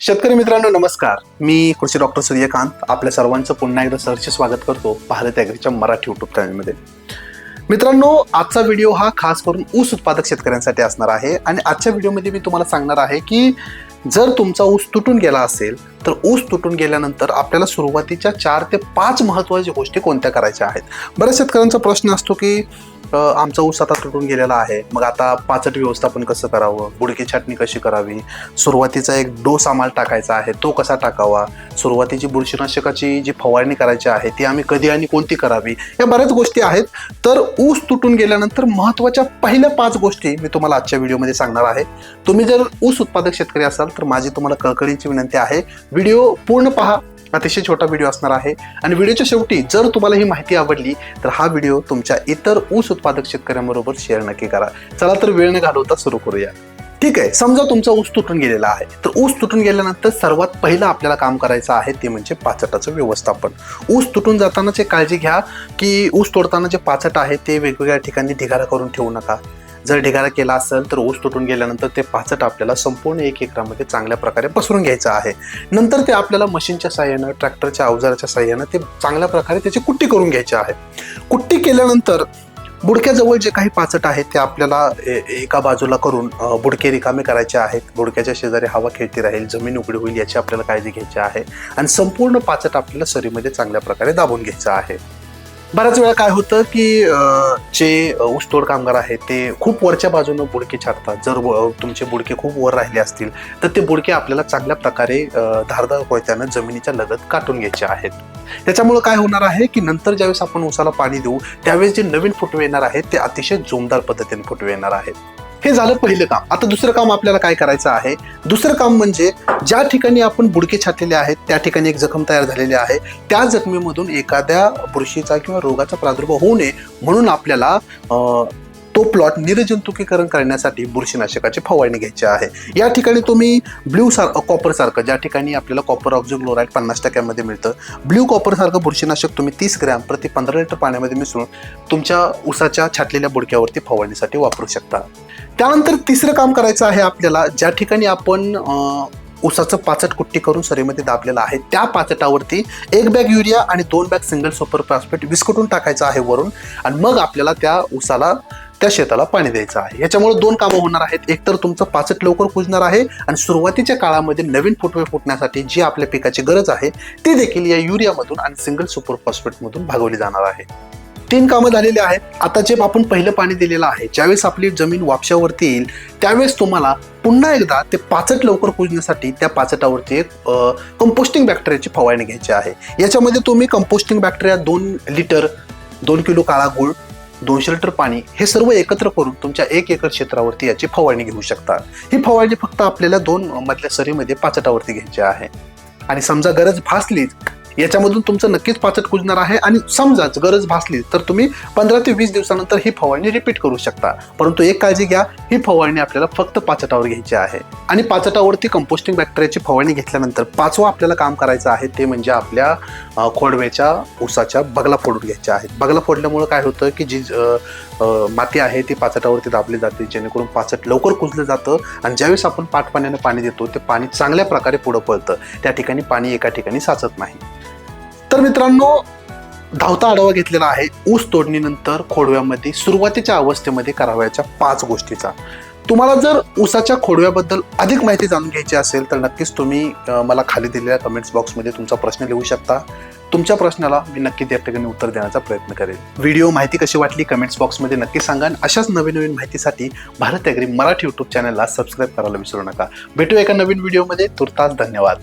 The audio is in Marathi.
शेतकरी मित्रांनो नमस्कार. मी कृषी डॉक्टर सूर्यकांत. आपल्या सर्वांचं पुन्हा एकदा सरचे स्वागत करतो भारत ॲग्रीच्या मराठी युट्यूब चॅनलमध्ये मित्रांनो आजचा व्हिडिओ हा खास करून ऊस उत्पादक शेतकऱ्यांसाठी असणार आहे. आणि आजच्या व्हिडिओमध्ये मी तुम्हाला सांगणार आहे की जर तुमचा ऊस तुटून गेला असेल तर ऊस तुटून गेल्यानंतर आपल्याला सुरुवातीच्या चार ते पाच महत्त्वाच्या गोष्टी कोणत्या करायच्या आहेत? बऱ्याच शेतकऱ्यांचा प्रश्न असतो की आमचा ऊस आता तुटून गेलेला आहे. मग आता पाचट व्यवस्थापन कसं करावं? बुडकी छाटणी कशी करावी? सुरुवातीचा एक डोस आम्हाला टाकायचा आहे तो कसा टाकावा? सुरुवातीची बुरशीनाशकाची जी फवारणी करायची आहे ती आम्ही कधी आणि कोणती करावी? या बऱ्याच गोष्टी आहेत. तर ऊस तुटून गेल्यानंतर महत्त्वाच्या पहिल्या पाच गोष्टी मी तुम्हाला आजच्या व्हिडिओमध्ये सांगणार आहे. तुम्ही जर ऊस उत्पादक शेतकरी असाल तर माझी तुम्हाला कळकळीची विनंती आहे. व्हिडिओ पूर्ण पहा. अतिशय छोटा व्हिडिओ असणार आहे. आणि व्हिडिओच्या शेवटी जर तुम्हाला ही माहिती आवडली तर हा व्हिडिओ तुमच्या इतर ऊस उत्पादक शेतकऱ्यांबरोबर शेअर नक्की करा. चला तर वेळ न घालवता सुरू करूया. ठीक आहे समजा तुमचा ऊस तुटून गेलेला आहे. तर ऊस तुटून गेल्यानंतर सर्वात पहिलं आपल्याला काम करायचं आहे ते म्हणजे पाचटाचं व्यवस्थापन. ऊस तुटून जातानाच एक काळजी घ्या की ऊस तोडताना जे पाचट आहे ते वेगवेगळ्या ठिकाणी ढिगारा करून ठेवू नका. जर ढिगारा केला असेल तर ऊस तुटून गेल्यानंतर ते पाचट आपल्याला संपूर्ण एक एकरामध्ये चांगल्या प्रकारे पसरून घ्यायचं आहे. नंतर ते आपल्याला मशीनच्या साह्यानं ट्रॅक्टरच्या अवजाराच्या साह्यानं ते चांगल्या प्रकारे त्याची कुट्टी करून घ्यायची आहे. कुट्टी केल्यानंतर बुडक्याजवळ जे काही पाचट आहेत ते आपल्याला ए- एका बाजूला करून बुडके रिकामे करायचे आहेत. बुडक्याच्या शेजारी हवा खेळती राहील जमीन उघडी होईल याची आपल्याला काळजी घ्यायची आहे. आणि संपूर्ण पाचट आपल्याला सरीमध्ये चांगल्या प्रकारे दाबून घ्यायचं आहे. बऱ्याच वेळा काय होतं की जे ऊसतोड कामगार आहेत ते खूप वरच्या बाजूनं बुडके छाटतात. जर व- तुमचे बुडके खूप वर राहिले असतील तर ते बुडके आपल्याला चांगल्या प्रकारे धारदार कोयत्यानं जमिनीच्या लगत काटून घ्यायचे आहेत. त्याच्यामुळे काय होणार आहे की नंतर ज्यावेळेस आपण ऊसाला पाणी देऊ त्यावेळेस जे नवीन फुटवे येणार आहेत ते अतिशय जोमदार पद्धतीने फुटवे येणार आहेत. हे झालं पहिलं काम. आता दुसरं काम आपल्याला काय करायचं आहे? दुसरं काम म्हणजे ज्या ठिकाणी आपण बुडके छाटलेले आहेत त्या ठिकाणी एक जखम तयार झालेली आहे. त्या जखमेमधून एखाद्या बुरशीचा किंवा रोगाचा प्रादुर्भाव होऊ नये म्हणून आपल्याला तो प्लॉट निर्जंतुकीकरण करण्यासाठी बुरशीनाशकाची फवारणी घ्यायची आहे. या ठिकाणी तुम्ही ब्ल्यू सार कॉपर सारखं ज्या ठिकाणी आपल्याला कॉपर ऑक्झोक्लोराईड पन्नास टक्क्यामध्ये मिळतं ब्ल्यू कॉपर सारखं बुरशीनाशक तुम्ही तीस ग्रॅम प्रति पंधरा लिटर पाण्यामध्ये मिसळून तुमच्या उसाच्या छाटलेल्या बुडक्यावरती फवारणीसाठी वापरू शकता. त्यानंतर तिसरं काम करायचं आहे आपल्याला ज्या ठिकाणी आपण उसाचं ऊसाचं पाचट कुट्टी करून सरीमध्ये दाबलेलं आहे त्या पाचटावरती एक बॅग युरिया आणि दोन बॅग सिंगल सुपर फॉस्फेट विस्कटून टाकायचं आहे वरून आणि मग आपल्याला त्या ऊसाला त्या शेताला पाणी द्यायचं आहे. याच्यामुळे दोन कामं होणार आहेत. एकतर तुमचं पाचट लवकर कुजणार आहे आणि सुरुवातीच्या काळामध्ये नवीन फुटवे फुटण्यासाठी जी आपल्या पिकाची गरज आहे ती देखील या युरियामधून आणि सिंगल सुपर फॉस्फेटमधून भागवली जाणार आहे. तीन कामं झालेली आहेत. आता जे आपण पहिलं पाणी दिलेलं आहे ज्यावेळेस आपली जमीन वापशावरती येईल त्यावेळेस तुम्हाला पुन्हा एकदा ते पाचट लवकर कुजण्यासाठी त्या पाचटावरती एक कंपोस्टिंग बॅक्टेरियाची फवारणी घ्यायची आहे. याच्यामध्ये तुम्ही कंपोस्टिंग बॅक्टेरिया दोन लिटर दोन किलो काळा गुळ दोनशे लिटर पाणी हे सर्व एकत्र करून तुमच्या एक एकर क्षेत्रावरती याची फवारणी घेऊ शकता ही फवारणी फक्त आपल्याला दोन मधल्या सरीमध्ये पाचटावरती घ्यायची आहे. आणि समजा गरज भासलीच याच्यामधून तुमचं नक्कीच पाचट कुजणार आहे आणि समजाच गरज भासली तर तुम्ही पंधरा ते वीस दिवसानंतर ही फवारणी रिपीट करू शकता. परंतु एक काळजी घ्या ही फवारणी आपल्याला फक्त पाचटावर घ्यायची आहे. आणि पाचटावरती कंपोस्टिंग बॅक्टेरियाची फवारणी घेतल्यानंतर पाचवं आपल्याला काम करायचं आहे ते म्हणजे आपल्या खोडव्याच्या ऊसाच्या बगला फोडून घ्यायच्या आहेत. बगला फोडल्यामुळं काय होतं की जी माती आहे ती पाचटावरती दाबली जाते जेणेकरून पाचट लवकर कुजलं जातं आणि ज्यावेळेस आपण पाठपाण्यानं पाणी देतो ते पाणी चांगल्या प्रकारे पुढं पळतं. त्या ठिकाणी पाणी एका ठिकाणी साचत नाही. तर मित्रांनो धावता आढावा घेतलेला आहे ऊस तोडणीनंतर खोडव्यामध्ये सुरुवातीच्या अवस्थेमध्ये करावयाच्या पाच गोष्टीचा. तुम्हाला जर ऊसाच्या खोडव्याबद्दल अधिक माहिती जाणून घ्यायची असेल तर नक्कीच तुम्ही मला खाली दिलेल्या कमेंट्स बॉक्समध्ये तुमचा प्रश्न लिहू शकता. तुमच्या प्रश्नाला मी नक्की त्या ठिकाणी उत्तर देण्याचा प्रयत्न करेल व्हिडिओ माहिती कशी वाटली कमेंट्स बॉक्समध्ये नक्की सांगा आणि अशाच नवीन नवीन माहितीसाठी भारत ॲग्री मराठी यूट्यूब चॅनलला सबस्क्राईब करायला विसरू नका. भेटूया एका नवीन व्हिडिओमध्ये तुर्तास धन्यवाद.